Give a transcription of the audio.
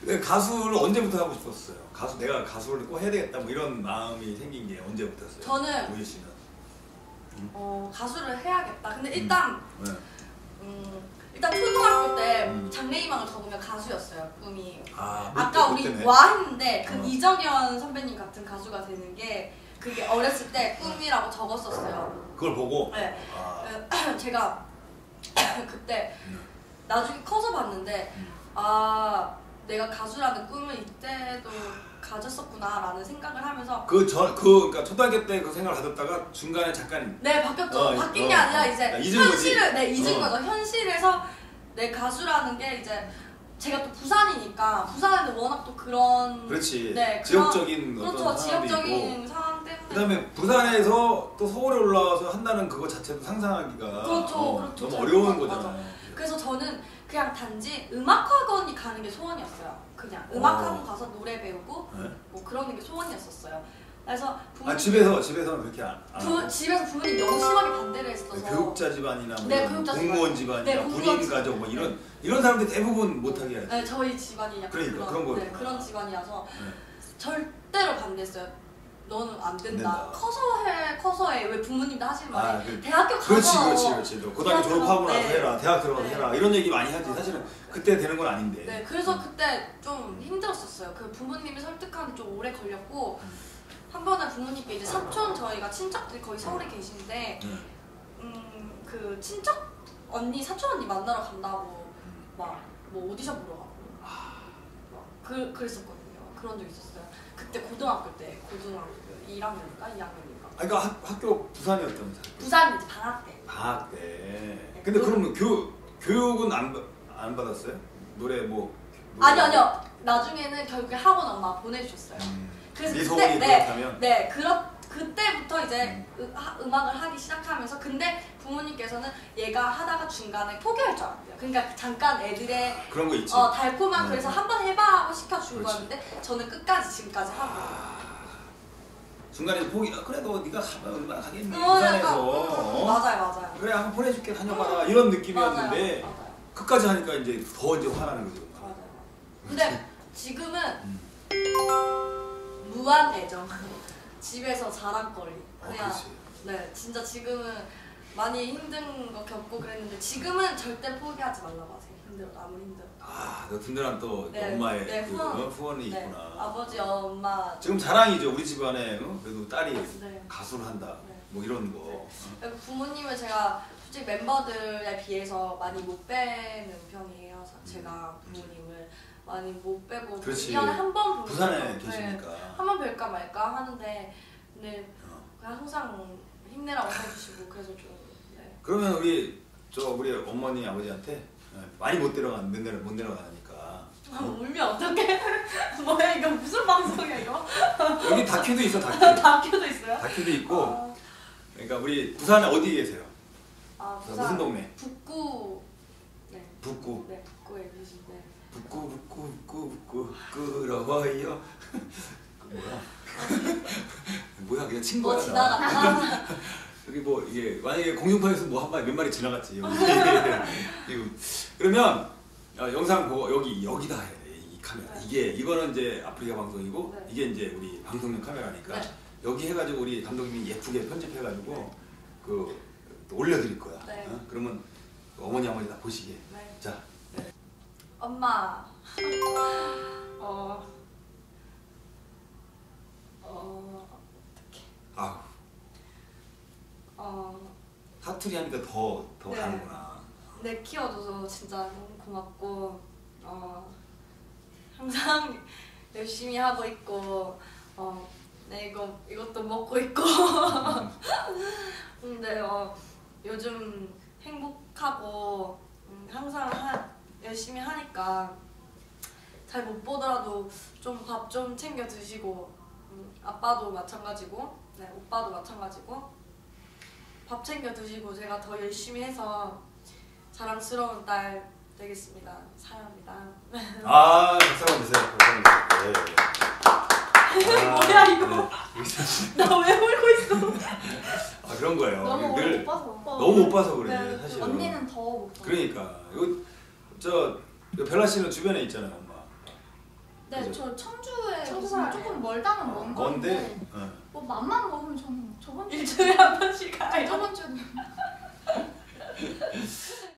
근데 가수를 언제부터 하고 싶었어요? 가수 내가 가수를 꼭 해야 되겠다 뭐 이런 마음이 생긴 게 언제부터였어요? 저는 우희 씨는. 어, 가수를 해야겠다. 근데 일단 네. 음, 일단 초등학교 때 음. 장래희망을 적으면 가수였어요. 꿈이. 아, 뭐 아까 때- 우리? 와 했는데 그 어. 이정현 선배님 같은 가수가 되는 게 그게 어렸을 때 꿈이라고 적었었어요. 그걸 보고 네. 아, 어, 제가 그때 음. 나중에 커서 봤는데 음. 아 내가 가수라는 꿈을 이때도 가졌었구나라는 생각을 하면서 그전 그 그러니까 초등학교 때 그 생각을 가졌다가 중간에 잠깐 네 바뀌었죠. 어, 바뀐 어, 게 아니라 어. 이제 아, 잊은 거지? 현실을 네 잊은 어. 거죠. 현실에서 내 가수라는 게 이제 제가 또 부산이니까 부산에는 워낙 또 그런 그렇지 네, 지역적인 그런, 그렇죠 지역적인 상황 때문에 그다음에 부산에서 또 서울에 올라와서 한다는 그거 자체도 상상하기가 그렇죠, 어, 그렇죠. 너무 잘 어려운 맞아. 거잖아. 그래서 저는 그냥 단지 음악학원이 가는 게 소원이었어요. 그냥 음악학원 어. 가서 노래 배우고 네? 뭐 그러는 게 소원이었었어요. 그래서 부모님 아 집에서 집에서는 그렇게 안, 안 부. 집에서 부모님 너무 심하게 반대를 했어서 네, 교육자 집안이나 뭐 네, 교육자 공무원 집안. 집안이나 네, 군인 집안. 가족 뭐 이런 이런 사람들 대부분 못하게 하지. 네, 저희 집안이 약간 그러니까, 그런, 그런 네. 그런 집안이라서 네. 절대로 반대했어요. 너는 안 된다. 된다. 커서 해, 커서 해. 왜 부모님도 하시는 말이 아, 그- 대학교 가서 그렇지 그렇지 그렇지. 너 고등학교 졸업하고 나서 네. 해라. 대학 들어가서 네. 해라. 이런 얘기 많이 하지. 사실은 그때 되는 건 아닌데. 네, 그래서 그때 좀 힘들었었어요. 그 부모님이 설득하는데 좀 오래 걸렸고 한 번은 부모님께 이제 사촌 저희가 친척들이 거의 서울에 계신데 네. 음, 그 친척 언니 사촌 언니 만나러 간다고 음. 막뭐 오디션 보러 가고 아. 막 그, 그랬었거든요. 그런 적 있었어요. 그때 고등학교 때 고등학교 1학년인가 2학년인가 아, 그러니까 학, 학교 부산이었다면서. 부산 이제 방학 때 방학 때. 근데 그러면 교 교육은 안, 받- 안 받았어요? 노래 뭐. 노래 아니요 아니요 나중에는 결국에 학원 엄마 보내주셨어요. 음. 그래서 네 그때 네. 네 그렇 그때부터 이제 음. 하- 음악을 하기 시작하면서 근데 부모님께서는 얘가 하다가 중간에 포기할 줄 알았대요. 그러니까 잠깐 애들의 그런 거 있지. 어, 달콤한 음. 그래서 한번 해봐 하고 시켜준 그렇지. 거였는데 저는 끝까지 지금까지 하고 아, 중간에 포기. 아, 그래도 네가 가면 얼마나 가겠니? 어, 부산에서. 어? 맞아요 맞아요 그래 한번 보내줄게 다녀봐라 이런 느낌이었는데 맞아요, 맞아요. 끝까지 하니까 이제 더 이제 화나는 거죠. 맞아요. 근데 지금은 음. 무한 애정. 집에서 자랑거리. 어, 그냥 그렇지. 네 진짜 지금은 많이 힘든 거 겪고 그랬는데 지금은 절대 포기하지 말라고 하세요. 힘들어도 아무리 힘들어. 아, 너 든든한 또 네, 엄마의 네, 그 후원. 어, 후원이 네 있구나. 아버지 엄마. 지금 자랑이죠 우리 집안에 어? 그래도 딸이 네. 가수를 한다. 네. 뭐 이런 거. 네. 어? 부모님을 제가 솔직히 멤버들에 비해서 많이 못 빼는 편이에요. 사- 제가 부모님을 많이 못 빼고 그렇지. 1년에 한번 부산에 계시니까. 한번 뵐까 말까 하는데 근데 어. 그냥 항상 힘내라고 해주시고 그래서 좀 네. 그러면 우리 저 우리 어머니 아버지한테 예, 많이 못 내려간 못 내려 못 내려가니까 아, 울면 어떡해? 뭐야 이거 무슨 방송이야 이거? 여기 다큐도 있어 다큐. 다큐도 있어요? 다큐도 있고 아, 그러니까 우리 부산에 어디 계세요? 아 무슨 동네? 북구 네, 북구. 네 북구에 계신데 북구 북구 북구 부끄러워요. 그 뭐야? 뭐야 그냥 친구야. 뭐 지나갔다가 여기 뭐 이게 만약에 공중파에서 뭐 한 마리 몇 마리 지나갔지 여기. 그러면 어, 영상 보고 여기 여기다 돼. 이 카메라. 네. 이게 이거는 이제 아프리카 방송이고 네. 이게 이제 우리 방송용 카메라니까 네. 여기 해가지고 우리 감독님이 예쁘게 편집해가지고 그 올려드릴 거야. 네. 어? 그러면 어머니 아버지 다 보시게. 네. 자. 엄마. 어 어, 어떡해. 아우. 어, 사투리 하니까 더, 더 네. 가는구나. 내 키워줘서 진짜 너무 고맙고 어, 항상 열심히 하고 있고 어, 내 이거 이것도 먹고 있고. 근데 어, 요즘 행복하고 음, 항상 하, 열심히 하니까 잘 못 보더라도 좀 밥 좀 챙겨 드시고 음, 아빠도 마찬가지고 네, 오빠도 마찬가지고 밥 챙겨 드시고 제가 더 열심히 해서 자랑스러운 딸 되겠습니다. 사랑합니다. 아, 박수 한번 주세요. 아, 뭐야, 이거? 네. 나왜 울고 있어? 아, 그런 거예요. 너무 못 봐서. 너무 못 봐서 그래, 네, 사실은. 언니는 더 못 봐. 그러니까. 이거, 저 그 별나 씨는 주변에 있잖아요, 엄마. 네, 그죠? 저 청주에 청주 조금 멀다는 먼 건데. 뭔데? 어. 뭐 맘만 먹으면 저는 저번 주에 한 번씩 가요. 저번 주에